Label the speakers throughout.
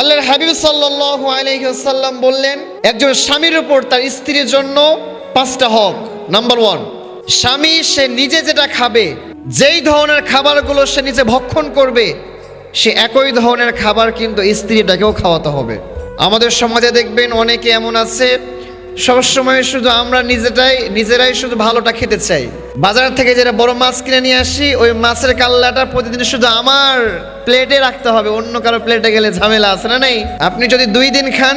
Speaker 1: আল্লাহর হাবিব সাল্লাল্লাহু আলাইহি ওয়াসাল্লাম বললেন, একজন স্বামীর উপর তার স্ত্রীর জন্য পাঁচটা হক। নাম্বার ওয়ান স্বামী সে নিজে যেটা খাবে, যেই ধরনের খাবারগুলো সে নিজে ভক্ষণ করবে, সে একই ধরনের খাবার কিন্তু স্ত্রীটাকেও খাওয়াতে হবে। আমাদের সমাজে দেখবেন অনেকে এমন আছে, সবসময় শুধু আমরা নিজেটাই, নিজেরাই শুধু ভালোটা খেতে চাই। বাজার থেকে যেটা বড় মাছ কিনে নিয়ে আসি, ওই মাছের কাল্লাটা প্রতিদিন শুধু আমার প্লেটে রাখতে হবে, অন্য কারও প্লেটে গেলে ঝামেলা আছে না নেই? আপনি যদি দুই দিন খান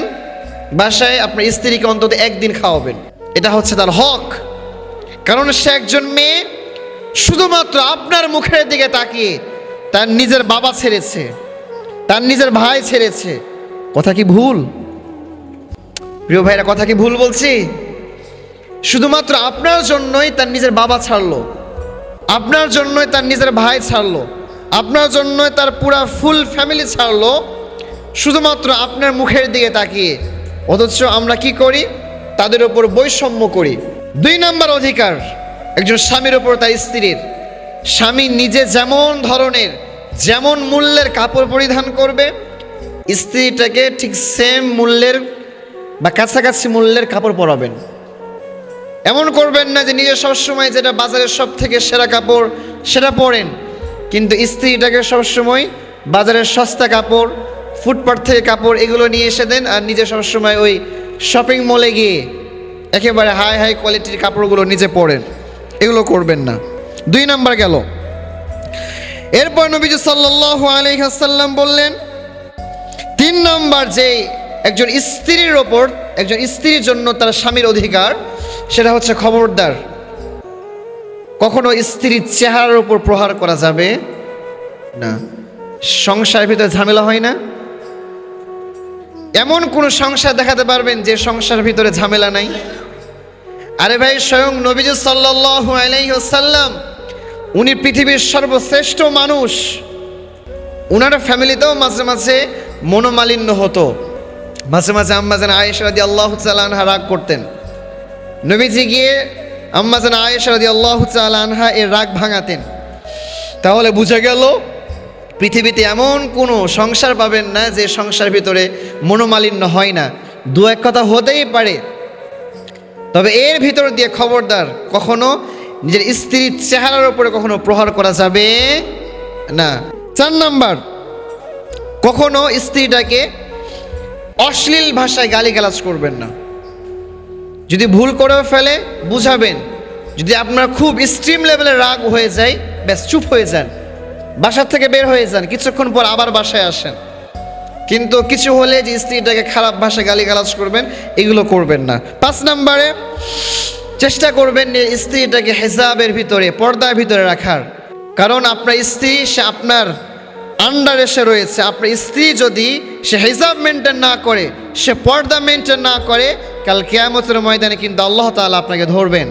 Speaker 1: বাসায়, আপনার স্ত্রীকে অন্তত একদিন খাওয়াবেন। এটা হচ্ছে তার হক। কারণ সে একজন মেয়ে, শুধুমাত্র আপনার মুখের দিকে তাকিয়ে তার নিজের বাবা ছেড়েছে, তার নিজের ভাই ছেড়েছে। কথা কি ভুল? প্রিয় ভাইরা, কথা কি ভুল বলছি? শুধুমাত্র আপনার জন্যই তার নিজের বাবা ছাড়লো। আপনার জন্যই তার নিজের ভাই ছাড়লো। আপনার জন্যই তার পুরা ফুল ফ্যামিলি ছাড়লো। শুধুমাত্র আপনার মুখের দিকে তাকিয়ে। অথচ আমরা কি করি? তাদের উপর বৈষম্য করি। দুই নাম্বার অধিকার, একজন স্বামীর ওপর তার স্ত্রীর। স্বামী নিজে যেমন ধরনের, যেমন মূল্যের কাপড় পরিধান করবে, স্ত্রীটাকে ঠিক সেম মূল্যের বা কাছাকাছি মূল্যের কাপড় পরাবেন। এমন করবেন না যে নিজে সবসময় যেটা বাজারের সব থেকে সেরা কাপড়, সেটা পরেন। কিন্তু স্ত্রীটাকে সবসময় বাজারের সস্তা কাপড় ফুটপাথ থেকে কাপড় এগুলো নিয়ে এসে দেন আর নিজে সবসময় ওই শপিং মলে গিয়ে একেবারে হাই হাই কোয়ালিটির কাপড়গুলো নিজে পরেন। এগুলো করবেন না। দুই নাম্বার গেল। এরপর নবীজি সাল্লাল্লাহু আলাইহি ওয়াসাল্লাম বললেন, তিন নম্বর যে একজন স্ত্রীর ওপর, একজন স্ত্রীর জন্য তার স্বামীর অধিকার সেটা হচ্ছে খবরদার। কখনো স্ত্রীর চেহারার উপর প্রহার করা যাবে না। সংসারের ভিতরে ঝামেলা হয় না। এমন কোন সংসার দেখাতে পারবেন যে সংসারের ভিতরে ঝামেলা নাই? আরে ভাই, স্বয়ং নবীজ ওয়াসাল্লাম, উনি পৃথিবীর সর্বশ্রেষ্ঠ মানুষ। উনার ফ্যামিলিতেও মাঝে মাঝে মনোমালিন্য হতো। মাঝে মাঝে আম্মাজান আয়েশারাদি আল্লাহ রাগ করতেন। নবীজি গিয়ে আম্মাজান আয়েশারাদি আল্লাহ আনহা এর রাগ ভাঙাতেন। তাহলে বুঝে গেল, পৃথিবীতে এমন কোনো সংসার পাবেন না যে সংসার ভিতরে মনোমালিন্য হয় না। দু এক কথা হতেই পারে। তবে এর ভিতর দিয়ে খবরদার কখনো নিজের স্ত্রীর চেহারার উপরে কখনো প্রহার করা যাবে না। চার নাম্বার, কখনো স্ত্রীটাকে অশ্লীল ভাষায় গালিগালাজ করবেন না। যদি ভুল করেও ফেলে, বুঝাবেন। যদি আপনার খুব স্ট্রিম লেভেলে রাগ হয়ে যায়, ব্যাস চুপ হয়ে যান। বাসার থেকে বের হয়ে যান, কিছুক্ষণ পর আবার বাসায় আসেন। কিন্তু কিছু হলে যে স্ত্রীটাকে খারাপ ভাষায় গালিগালাজ করবেন, এগুলো করবেন না। পাঁচ নাম্বারে, চেষ্টা করবেন যে স্ত্রীটাকে হেজাবের ভিতরে, পর্দার ভিতরে রাখার। কারণ আপনার স্ত্রী, সে আপনার আন্ডার এসে রয়েছে। আপনার স্ত্রী যদি সে হেজাব মেনটেন না করে, সে পর্দা মেনটেন না করে কাল কেয়ামতের ময়দানে কিন্তু আল্লাহ তালা আপনাকে ধরবেন।